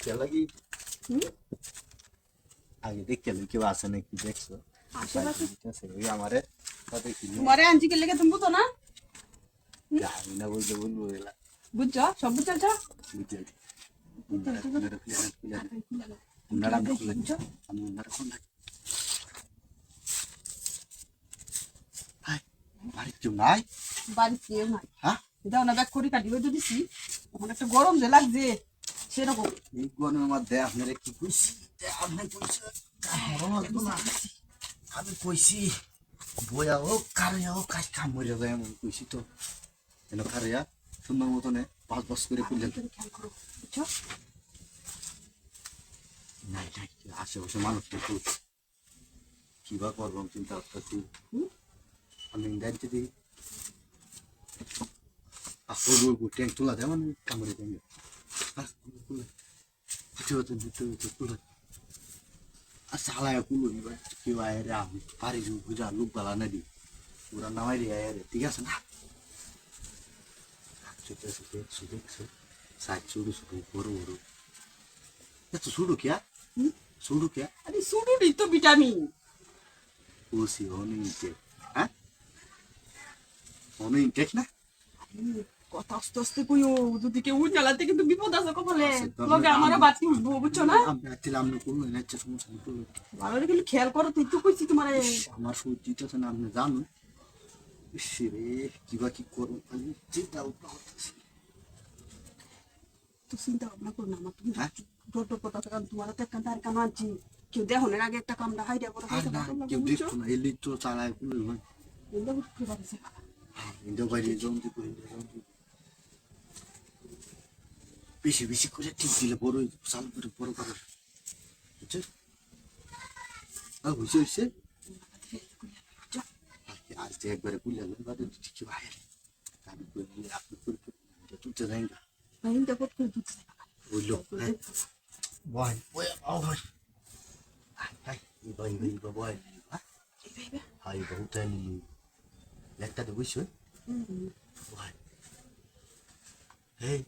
কে আগে দেখতে লই কেউ আছে নাকি দেখছ আশেপাশে আছে আমারে তোমারে আনছি কে লেগে তুমি বুঝো না আমি না বলতে বলব এলা বুঝছ সব বুঝছ বুঝতে উনারা আমি খুলে আমি উনারা কোন হাই বাড়ি কেউ নাই হ্যাঁ দাও না ব্যাগ করি কাটি বেঁধে দিছি এখন একটা গরম যে লাগছে সেরকম এই গনের মধ্যে আপনারা কি কইছি আপনি কইছে। আমি কইছি বয়া হোক কারিয়া হোক কাজ কাম মরে যায় এমন কইছি তো। এনে কারিয়া সুন্দর মতনে পাঁচ বস করে খুললেন আশেপাশে মানুষ একটু কিবা করলাম চিন্তা করতেছি আমি দেখতে দিই আসল ট্যাঙ্ক তোলা দেয় মানে কামড়ে দেয় সালায় কুলো নিবা কেউ আয় রে আমি পারি বুঝা লোক বালা না দি পুরা নামাই রে আয় রে ঠিক আছে না ছোট ছোট দেখছ সাইড ছোটো ছোটো বড় বড় এত ছোটো কে? ছোটো কে আরে শুরুরই তো ভিটামিন ওসি অনেক হ্যাঁ অনেক না কথা আস্তে আস্তে কইও যদি কেউ উঠালাতে কিন্তু বিপদ আছে কপালে। লগে আমারও বাতি উঠবো বুঝছ না? আমি না কোনো নেচ্ছে সমস্যা নেই কোনো। ভালো করে কিন্তু খেয়াল করো তুই তো কইছি তোমারে। আমার সর্দি তো না আপনি জানুন। ইস রে কিবা কি করব আমি চিন্তা করতেছি। তো চিন্তা ভাবনা করো না আমার তুমি হ্যাঁ? ডর কারণ তোমার তো একটা তার কেউ দেখনের আগে একটা করে আর না কেউ দেখতো না এলি তো চালায় কোনো নয় ইন্দো বাইরে জমতে করে জমতে বেশি বেশি করে ঠিক দিলে বড় চালু করে বড় করে বুঝছ আর হয়েছে হয়েছে আজ যে একবারে পুলে আলেন বাদে ঠিক বাইরে আমি বলি আপনি করে তুলতে যাই না। হিন্দা কত করে ওই লোক হ্যাঁ বয় বয় আও ভাই হাই ভাই ভাই হ্যাঁ হাই বহুত আনি লেখটা দেবো শুন বয়। হেই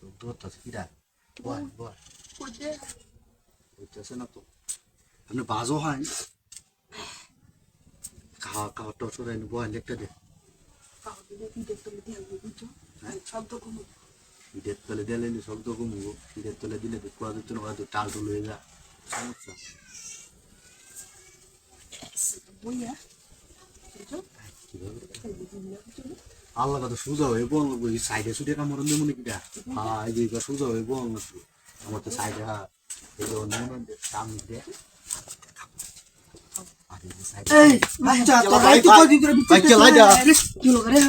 সব তো কিরা বয় বয় বুঝতেছে না তো আপনি বাজও হয় খাওয়া খাওয়া টসর আনি বয় লেখটা দে ঈদের তলে দিলে শব্দ কমবো ঈদের তলে দিলে কুয়া দিতে না হয়তো টাল টুল হয়ে যা সমস্যা বইয়া আল্লাহ কথা সোজা হয়ে বল ওই সাইডে সুটে কামড় নেই মনে কিটা হ্যাঁ এই যে সোজা হয়ে বল আমার তো সাইডে হ্যাঁ এই যে অন্য সামনে দে এই বাচ্চা তো কদিন ধরে বাচ্চা লাগা কি লোক রে